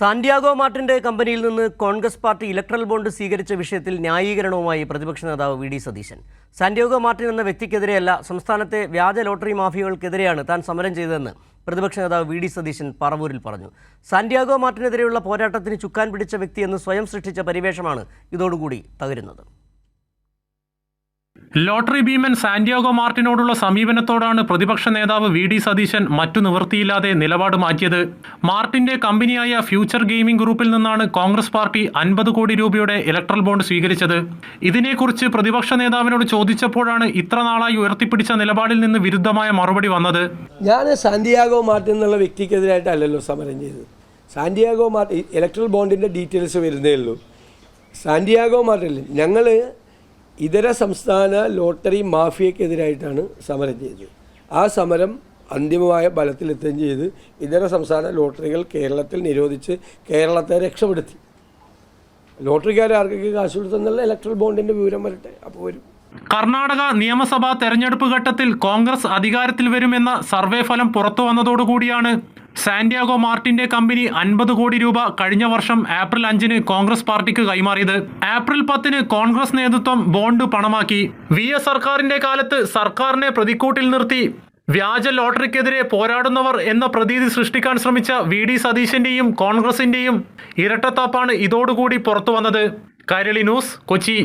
Santiago മാർട്ടിന്റെ കമ്പനിയിൽ നിന്ന് Congress party electoral bond സ്വീകരിച്ച വിഷയത്തിൽ ന്യായീകരണവുമായി പ്രതിപക്ഷ നേതാവ് V D Satheesan. Santiago Martin എന്ന വ്യക്തിക്കെതിരെയല്ല സംസ്ഥാനത്തെ വ്യാജ ലോട്ടറി മാഫിയകൾക്കെതിരെയാണ് താൻ സമരം ചെയ്തതെന്ന് പ്രതിപക്ഷ നേതാവ് വി ഡി സതീശൻ പറവൂരിൽ പറഞ്ഞു. സാന്റിയാഗോ മാർട്ടിനെതിരെയുള്ള പോരാട്ടത്തിന് ചുക്കാൻ പിടിച്ച വ്യക്തിയെന്ന് സ്വയം സൃഷ്ടിച്ച പരിവേഷമാണ് ഇതോടുകൂടി തകരുന്നത്. ലോട്ടറി ഭീമൻ സാന്റിയാഗോ മാർട്ടിനോടുള്ള സമീപനത്തോടാണ് പ്രതിപക്ഷ നേതാവ് വി ഡി സതീശൻ മറ്റു നിവൃത്തിയില്ലാതെ നിലപാട് മാറ്റിയത്. മാർട്ടിന്റെ കമ്പനിയായ ഫ്യൂച്ചർ ഗെയിമിംഗ് ഗ്രൂപ്പിൽ നിന്നാണ് കോൺഗ്രസ് പാർട്ടി അൻപത് കോടി രൂപയുടെ ഇലക്ട്രൽ ബോണ്ട് സ്വീകരിച്ചത്. ഇതിനെക്കുറിച്ച് പ്രതിപക്ഷ നേതാവിനോട് ചോദിച്ചപ്പോഴാണ് ഇത്ര നാളായി ഉയർത്തിപ്പിടിച്ച നിലപാടിൽ നിന്ന് വിരുദ്ധമായ മറുപടി വന്നത്. ഞാൻ സാന്റിയാഗോ മാർട്ടിൻ എന്നുള്ള വ്യക്തിക്കെതിരായിട്ടല്ലല്ലോ സമരം ചെയ്തത്. സാന്റിയാഗോ മാർട്ടിൻ ഇലക്ട്രൽ ബോണ്ടിന്റെ ഡീറ്റെയിൽസ് വരുന്നേ ഉള്ളൂ. സാന്റിയാഗോ മാർട്ടിൻ ഞങ്ങൾ ഇതര സംസ്ഥാന ലോട്ടറി മാഫിയക്കെതിരായിട്ടാണ് സമരം ചെയ്തത്. ആ സമരം അന്തിമമായ ഫലത്തിലെത്തുകയും ചെയ്ത് ഇതര സംസ്ഥാന ലോട്ടറികൾ കേരളത്തിൽ നിരോധിച്ച് കേരളത്തെ രക്ഷപ്പെടുത്തി. ലോട്ടറിക്കാർ ആർക്കൊക്കെ കാശ് കൊടുത്തെന്നുള്ള ഇലക്ട്രൽ ബോണ്ടിന്റെ വിവരം വരട്ടെ അപ്പോൾ വരും. കർണാടക നിയമസഭാ തെരഞ്ഞെടുപ്പ് ഘട്ടത്തിൽ കോൺഗ്രസ് അധികാരത്തിൽ വരുമെന്ന സർവേ ഫലം പുറത്തു വന്നതോടുകൂടിയാണ് സാന്റിയാഗോ മാർട്ടിന്റെ കമ്പനി അൻപത് കോടി രൂപ കഴിഞ്ഞ വർഷം ഏപ്രിൽ അഞ്ചിന് കോൺഗ്രസ് പാർട്ടിക്ക് കൈമാറിയത്. ഏപ്രിൽ പത്തിന് കോൺഗ്രസ് നേതൃത്വം ബോണ്ട് പണമാക്കി. വി എസ് സർക്കാരിന്റെ കാലത്ത് സർക്കാരിനെ പ്രതിക്കൂട്ടിൽ നിർത്തി. വ്യാജ ലോട്ടറിക്കെതിരെ പോരാടുന്നവർ എന്ന പ്രതീതി സൃഷ്ടിക്കാൻ ശ്രമിച്ച വി ഡി സതീശന്റെയും കോൺഗ്രസിന്റെയും ഇരട്ടത്താപ്പാണ് ഇതോടുകൂടി പുറത്തു വന്നത് കൈരളി ന്യൂസ് കൊച്ചി.